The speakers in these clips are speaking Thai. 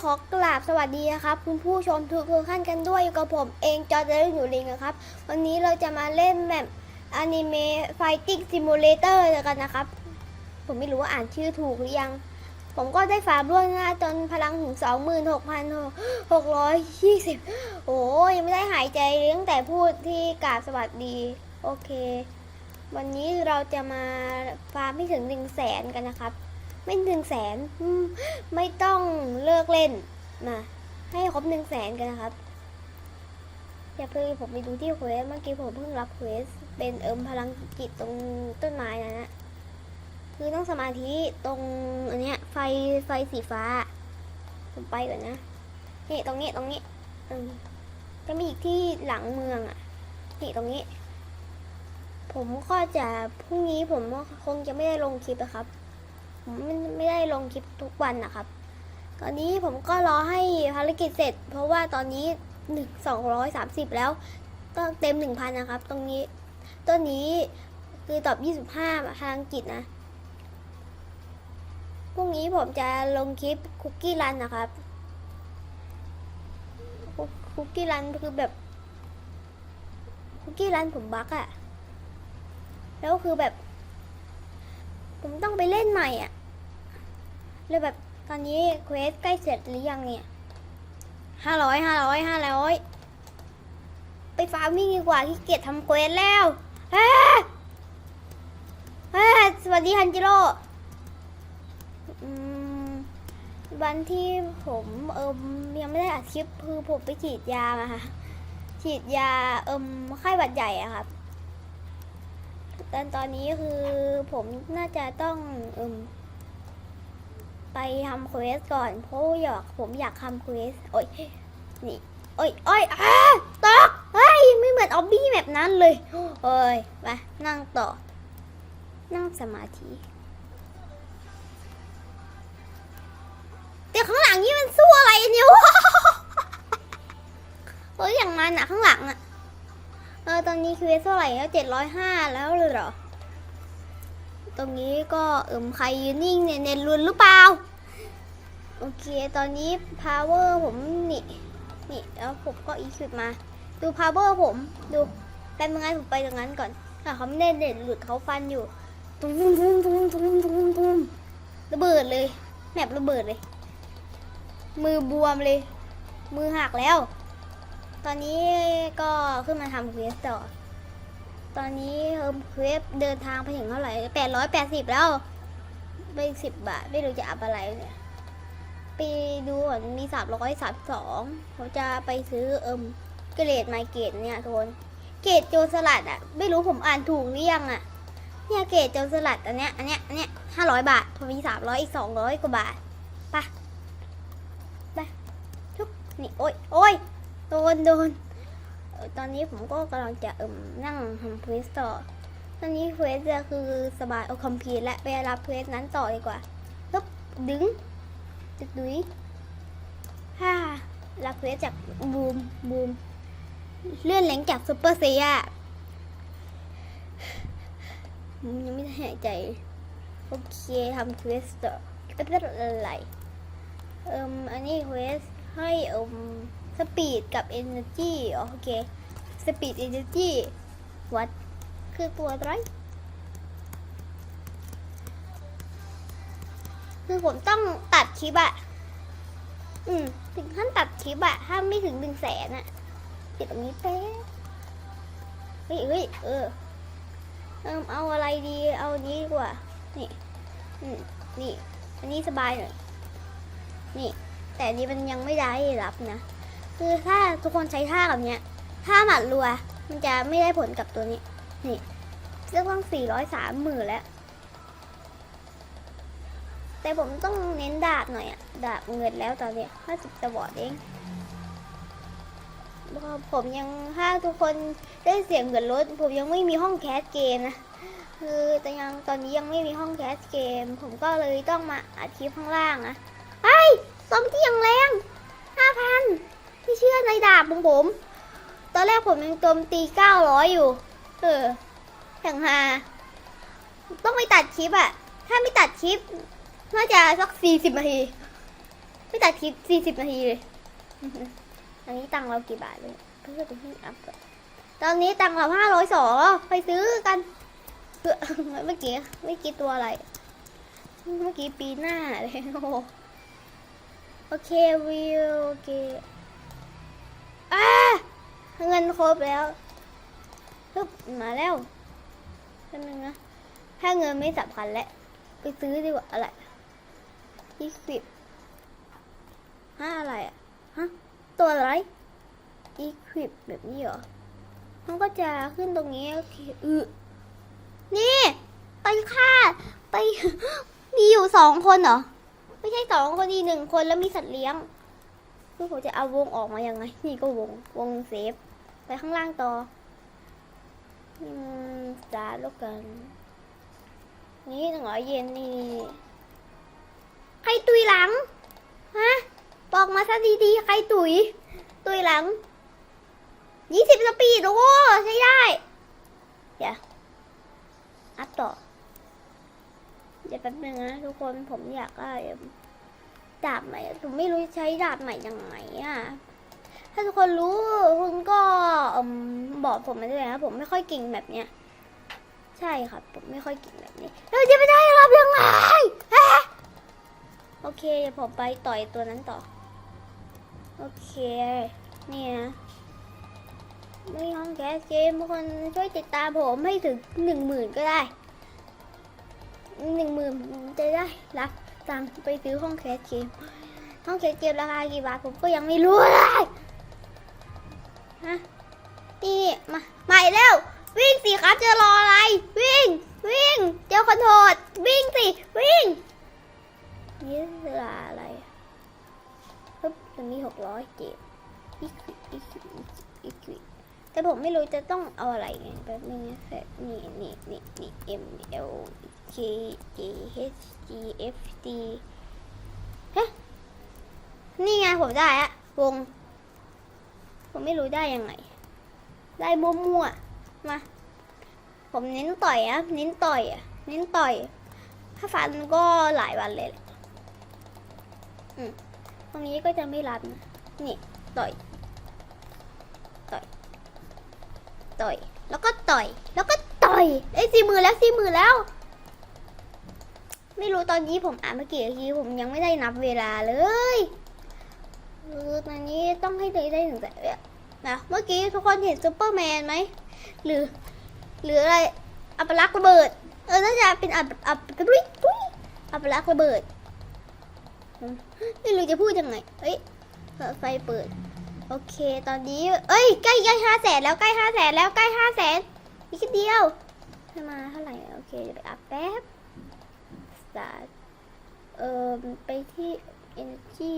ขอกราบสวัสดีนะครับ คุณผู้ชมทุกท่านกันด้วยอยู่กับผมเองจอร์จอร์อยู่ลิงนะครับ วันนี้เราจะมาเล่นแบบอนิเมะไฟติ้งซิมูเลเตอร์กันนะครับ ผมไม่รู้ว่าอ่านชื่อถูกหรือยัง ผมก็ได้ฝากล่วงหน้าจนพลังถึง 26,620 โอ้ยังไม่ได้หายใจเลยตั้งแต่พูดที่กราบสวัสดี โอเค วันนี้เราจะมาฟาร์มไม่ถึง1 0 0 0 0แสนกันนะครับ ไม่ถึงแสนไม่ต้องเลิกเล่นมาให้ครบหนึ่งแสนกันนะครับ อย่าเพิ่งผมไปดูที่เควสเมื่อกี้ผมเพิ่งรับเควสเป็นเอิมพลังจิตตรงต้นไม้นะนะคือต้องสมาธิตรงอันเนี้ยไฟไฟสีฟ้า ผมไปก่อนนะนี่ตรงนี้ตรงนี้อืมจะมีอีกที่หลังเมืองอะนี่ตรงนี้ ผมก็จะพรุ่งนี้ผมคงจะไม่ได้ลงคลิปนะครับ ผมไม่ได้ลงคลิปทุกวันนะครับ ตอนนี้ผมก็รอให้ภารกิจเสร็จ เพราะว่าตอนนี้หนึ่งสองร้อยสามสิบแล้วก็เต็มหนึ่งพันนะครับ ตรงนี้ต้นนี้คือตอบยี่สิบห้าพลังกิจนะพรุ่งนี้ผมจะลงคลิปคุกกี้รันนะครับคุกกี้รันคือแบบคุกกี้รันผมบักอะแล้วคือแบบ ผมต้องไปเล่นใหม่อะ เลยแบบตอนนี้เควสใกล้เสร็จหรือยังเนี่ยห้าร้อยห้าร้อยห้าร้อยไปฟาร์มมิ่งดีกว่าที่เกียจทำเควสแล้วเฮ้ยสวัสดีฮันจิโร่วันที่ผมเอิมยังไม่ได้อัดคลิปคือผมไปฉีดยามาค่ะฉีดยาเอิมไข้หวัดใหญ่อะครับแต่ตอนนี้คือผมน่าจะต้องเอม ไปทำเควสก่อนเพราะอยากผมอยากทำเควสโอ้ยนี่โอ้ยโอ้ยอ้าตกเฮ้ยไม่เหมือนออบบี้แบบนั้นเลยโอ้ยไปนั่งต่อ นั่งสมาธิแต่ข้างหลังนี่มันสู้อะไรเนี่ยวะเฮ้ยอย่างมันอะข้างหลังอะเออตอนนี้ควเอสเท่าไหร่แล้วเจ็ดร้อยห้าแล้วเลยเหรอ ตรงนี้ก็เอิมใครยืนนิ่งเนี่ยเน็ตรุนหรือเปล่า โอเค ตอนนี้ power ผมนี่ นี่แล้วผมก็อีคิวมา ดู power ผมดูแป๊บนึงไงผมไปตรงนั้นก่อนถ้าเขาไม่ได้เน็ตหลุดเขาฟันอยู่ตุ้มตุ้มตุ้มตุ้มตุ้มตุ้มตุ้มระเบิดเลยแมประเบิดเลย มือบวมเลย มือหักแล้ว ตอนนี้ก็ขึ้นมาทำเควสต่อ ตอนนี้เอิมเควสเดินทางไปถึงเท่าไหร่แปดร้อยแปดสิบแล้วไปสิบบาท ไม่รู้จะอัพอะไรเนี่ยไปดูก่อนมีสามร้อยสามสองผมจะไปซื้อเอิมเกรดไมเกรดเนี่ยทุกคนเกรดโจรสลัดอะ ไม่รู้ผมอ่านถูกหรือยังอะเนี่ยเกรดโจรสลัดอันเนี้ยอันเนี้ยอันเนี้ยห้าร้อยบาทผมมีสามร้อยอีกสองร้อยกว่าบาทไปะไปทุกนี่โอ้ยโอ้ยโดนโดน ตอนนี้ผมก็กำลังจะเอิ่มนั่งทำเควสต่อ ตอนนี้เควสจะคือสบายเอาคอมพิวและไปรับเควสนั้นต่อดีกว่าปึ๊บดึงดึกดุยฮ่ารับเควสจากบูมบูมเลื่อนแหลงจากซูเปอร์เซียยังไม่ได้หายใจ โอเคทำเควสต่อไม่เป็นอะไรเอ่มอันนี้เควสให้เอ่ม สปีดกับ Energy อ๋อโอเคสปีด Energy วัดคือตัวอะไรคือผมต้องตัดคลิปอะอืม ถึงขั้นตัดคลิปอะถ้าไม่ถึงหนึ่งแสนอะติดตรงนี้เป๊ะเฮ้ยเฮ้ยเออเออเอาอะไรดี เอานี้ดีกว่า นี่อืมนี่ อันนี้สบายหน่อย นี่ แต่นนี้มันยังไม่ได้รับนะ คือถ้าทุกคนใช้ท่าแบบเนี้ยท่าหมัดรัว มันจะไม่ได้ผลกับตัวนี้ นี่เรียกว่าสี่ร้อยสามหมื่นแล้ว แต่ผมต้องเน้นดาบหน่อยอะดาบเงินแล้วตอนเนี้ยห้าสิบตะบอดเองเพราะผมยังถ้าทุกคนได้เสียงเงินลดผมยังไม่มีห้องแคสเกมนะคือแต่ยังตอนนี้ยังไม่มีห้องแคสเกม ผมก็เลยต้องมาอัดคลิปข้างล่างนะไอ้ยซอมที่ยังแรงห้าพัน ไม่เชื่อในดาบของผม ตอนแรกผมยังโจมตีเก้าร้อยอยู่ เอออย่างฮาต้องไปตัดคลิปอะถ้าไม่ตัดคลิป น่าจะสักสี่สิบนาที ไม่ตัดคลิปสี่สิบนาทีเลย อันนี้ตังค์เรากี่บาทเลยเพื่อไปที่อัพก่อนตอนนี้ตังค์เราห้าร้อยสองไปซื้อกันเพื่อเมื่อกี้เมื่อกี้ตัวอะไร เมื่อกี้ปีหน้าเลยโอเควิวโอเค เงินครบแล้วฮึบมาแล้วแป๊บนึงนะถ้าเงินไม่สำคัญแล้ว ไปซื้อดีกว่าอะไรยี่สิบห้าอะไรอะฮะตัวอะไร equip แบบนี้เหรอ มันก็จะขึ้นตรงนี้โอเคอือนี่ไปฆ่าไป มีอยู่สองคนเหรอ ไม่ใช่สองคนดีหนึ่งคนแล้วมีสัตว์เลี้ยงคือผมจะเอาวงออกมายังไง นี่ก็วง วงเซฟ ไปข้างล่างต่ออืมสตาล้วกัน นี่หนึ่งร้อยเยนนี่ใครตุยหลัง ฮะ บอกมาซะดีๆ ใครตุย ตุยหลัง ยี่สิบสปีด โอ้ใช้ได้ เดี๋ยว อัพต่อ เดี๋ยวแป๊บนึงนะทุกคนผมอยากได้ดาบใหม่ผมไม่รู้ใช้ดาบใหม่ยังไงอะ ถ้าทุกคนรู้คุณก็บอกผมมาด้วยนะผมไม่ค่อยเก่งแบบเนี้ยใช่ครับผมไม่ค่อยเก่งแบบนี้เราจะไม่ได้รับยังไงฮโอเคเดี๋ยวผมไปต่อยตัวนั้นต่อ โอเคเนี่ยไม่ห้องแคสเกมทุกคนช่วยติดตามผมให้ถึงหนึ่งหมื่นก็ได้หนึ่งหมื่นจะได้รับตังไปซื้อห้องแคสเกมห้องแคสเกมราคากี่บาทผมก็ยังไม่รู้เลย ฮะนี่มาใหม่เร็ววิ่งสิครับจะรออะไร วิ่ง วิ่ง เจ้าคนโทษ วิ่งสิ วิ่ง นี่เวลาอะไรปึ๊บตรงนี้หกร้อยเจ็ดอีกอีกอีกอีกอีกแต่ผมไม่รู้จะต้องเอาอะไรไงแบบนึงนะแบบนี่นี่นี่นี่ M L K J H G F D ฮะนี่ไงผมได้อะวง ผมไม่รู้ได้ยังไง ได้มั่วๆมา ผมเน้นต่อยอะเน้นต่อยอะเน้นต่อย ถ้าฟันก็หลายวันเลยอืมตรงนี้ก็จะไม่รับนะนี่ต่อย ต่อย ต่อย แล้วก็ต่อย แล้วก็ต่อย เอ้ยสี่มือแล้วสี่มือแล้ว ไม่รู้ตอนนี้ผมอ่านเมื่อกี้ทีผมยังไม่ได้นับเวลาเลย คือตอนนี้ต้องให้ได้ได้ถึงแต่ นะเมื่อกี้ทุกคนเห็นซูเปอร์แมนไหมหรือ หรืออะไรอัปลักษ์ระเบิด เออน่าจะเป็นอัปอัปตุ้ยตุ้ยอัปลักษ์ระเบิดไม่รู้จะพูดยังไงเฮ้ยเปิดไฟเปิด โอเค ตอนนี้ เอ้ยใกล้ใกล้ห้าแสนแล้วใกล้ห้าแสนแล้วใกล้ห้าแสนอีกเดียวให้มาเท่าไหร่โอเคเดี๋ยวไปอัพแป๊บ start เอ่อไปที่ energy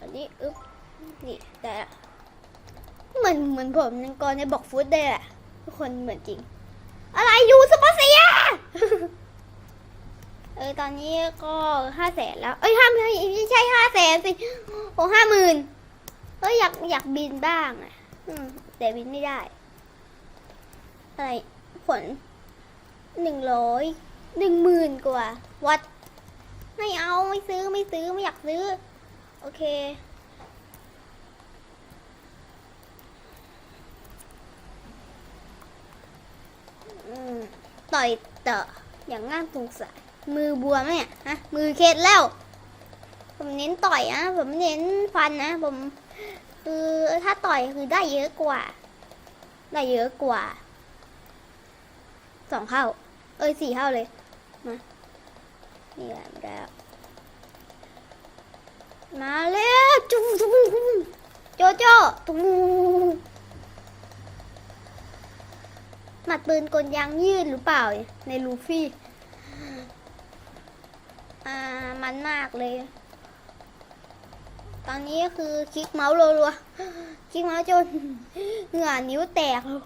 อันนี้อึ๊บนี่ได้ละ เหมือนเหมือนผมนังกรในบอกฟุตได้แหละทุกคนเหมือนจริง อะไรอยู่ซุปเปอเซียเออตอนนี้ก็ห้าแสนแล้ว เอ้ยห้าไม่ไม่ใช่ห้าแสนสิโอ้ห้าหมื่นเอ้ยอยากอยากบินบ้างอะแต่บินไม่ได้ อะไรผลหนึ่งร้อยหนึ่งหมื่นกว่าวัดไม่เอาไม่ซื้อไม่ซื้อไม่อยากซื้อ โอเค อืม ต่อยเตะอย่างง่ายสงสัยมือบวมไหมเนี่ยฮะมือเคล็ดแล้ว ผมเน้นต่อยนะผมเน้นฟันนะ ผมคือถ้าต่อยคือได้เยอะกว่า ได้เยอะกว่าสองเท่า เอ้ยสี่เท่าเลยมานี่แหละมาแล้วมาแล้วจุ๊บจุ๊บจุ๊บโจโจ้ตุ้ม หมัดปืนกลยางยืดหรือเปล่าในลูฟี่ อ่า มันมากเลย ตอนนี้ก็คือคลิกเมาส์รัวๆ คลิกเมาส์จนเหงื่อนิ้วแตกเลย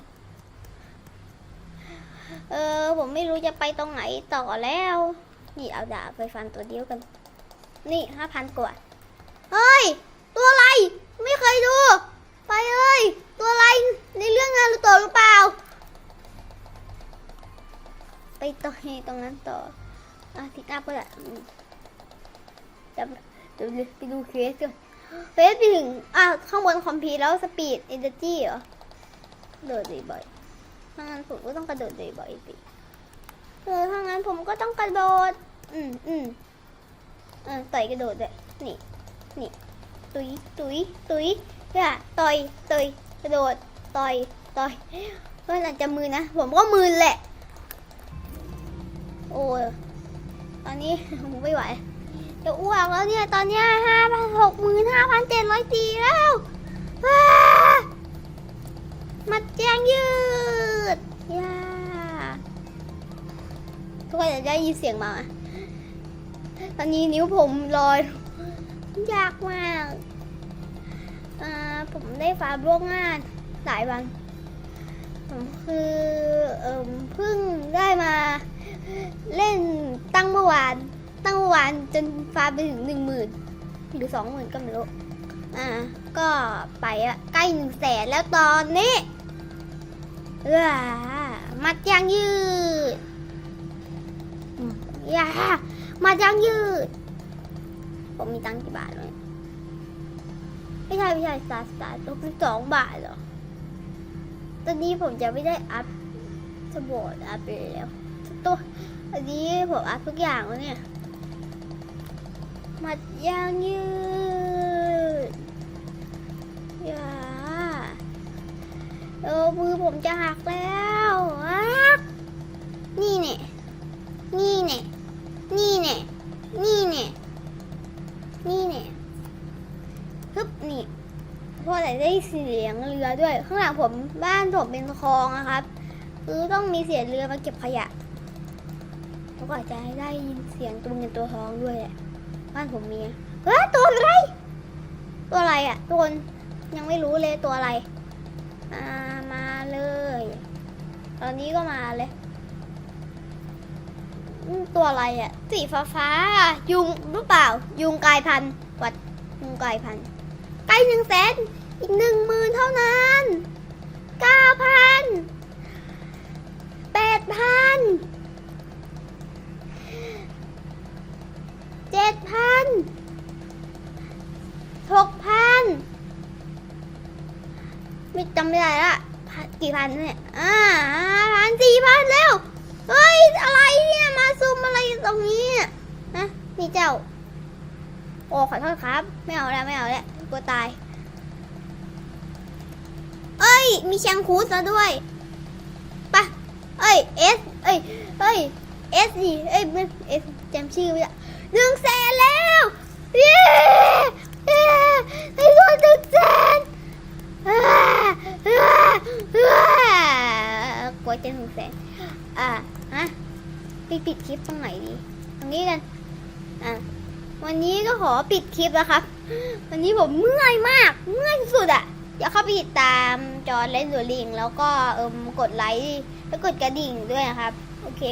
เออ ผมไม่รู้จะไปตรงไหนต่อแล้ว นี่เอาดาบไปฟันตัวเดียวกัน นี่ห้าพันกว่า เฮ้ย ตัวอะไร ไม่เคยดู ไปเลย ตัวอะไร ในเรื่องงานหรือตัวหรือเปล่า ไปต่อยตรงนั้นต่ออะทิกอัพก็ได้อืมจำเดี๋ยวไปดูเควสกันเควสไปถึงอะข้างบนคอมพิวแล้วสปีดเอเนอร์จีเหรอโดดบ่อยๆถ้างั้นผมก็ต้องกระโดดบ่อยๆสิเออถ้างั้นผมก็ต้องกระโดด อืมอืมเออต่อยกระโดดด้วยนี่นี่ตุยตุยตุยเนี่ยต่อยต่อยกระโดดต่อยต่อยเฮ้ยหลังจะมือนะ ผมก็มือแหละ ตอนนี้ผมไม่ไหว จะอ้วกแล้วเนี่ย ตอนนี้ห้าพันหกหมื่นห้าพันเจ็ดร้อยตีแล้วว้าแจ้งยืดย่าทุกคนจะได้ยินเสียงมา ตอนนี้นิ้วผมลอย ยากมากผมได้ฟาร์มล่วงงานหลายวันผมคือเพิ่งได้มา เล่นตั้งเมื่อวานตั้งเมื่อวานจนฟาไปถึงหนึ่งหมื่นหรือสองหมื่นก็ไม่รู้อ่าก็ไปอะใกล้หนึ่งแสนแล้วตอนนี้เออมัดยางยืดอย่ามัดยางยืด ผมมีตังกี่บาทไหมไม่ใช่ไม่ใช่สตาร์สตาร์ตกสองบาทเหรอตอนนี้ผมจะไม่ได้อัพสบอร์ดอัพไปแล้ว ตัวอันนี้ผมอัพทุกอย่างแล้วเนี่ย มัดยางยืดอย่าเออมือผมจะหักแล้วนี่เนี่ยนี่เนี่ยนี่เนี่ยนี่เนี่ยนี่เนี่ยฮึบนี่เพราะอะไรได้เสียงเรือด้วย ข้างหลังผมบ้านผมเป็นคลองนะครับ คือต้องมีเสียงเรือมาเก็บขยะ แล้วก็อาจจะได้ยินเสียงตัวเงินตัวทองด้วยแหละบ้านผมมีเฮ้ยตัวอะไร ตัวอะไรอะตัวคนยังไม่รู้เลยตัวอะไรอ่ามาเลย ตอนนี้ก็มาเลยตัวอะไรอะ สีฟ้าฟ้ายุงหรือเปล่า ยุงกายพันวัดยุงกายพันใกล้หนึ่งแสนอีกหนึ่งหมื่นเท่านั้นเก้าพันแปดพัน เจ็ดพันหกพันไม่จำไม่ได้ละกี่พันเนี่ยอ่าพันสี่พันแล้ว เฮ้ย อะไรเนี่ย มาซูมอะไรตรงนี้นะนี่เจ้า โอ้ ขอโทษครับ ไม่เอาแล้ว ไม่เอาแล้วกลัวตาย เอ้ย มีแชงคูสแล้วด้วยไปะเอ้ยเอสเอ้ยเอ้ยเอสดิเอ้ยไม่เอสจำชื่อไม่ได้ หนึ่งแสนแล้วเย้เย้ไอ้คนหนึ่งแสนกลัวจะหนึ่งแสนอ่าฮะไปปิดคลิปตรงไหนดี ตรงนี้กันอะวันนี้ก็ขอปิดคลิปแล้วครับ วันนี้ผมเมื่อยมากเมื่อยสุดๆอะอย่าเข้าไปติดตามจอร์นเล่นดูลิงแล้วก็เอิมกดไลค์แล้วกดกระดิ่งด้วยนะครับ โอเค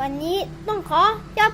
วันนี้ต้องขอจบคลิป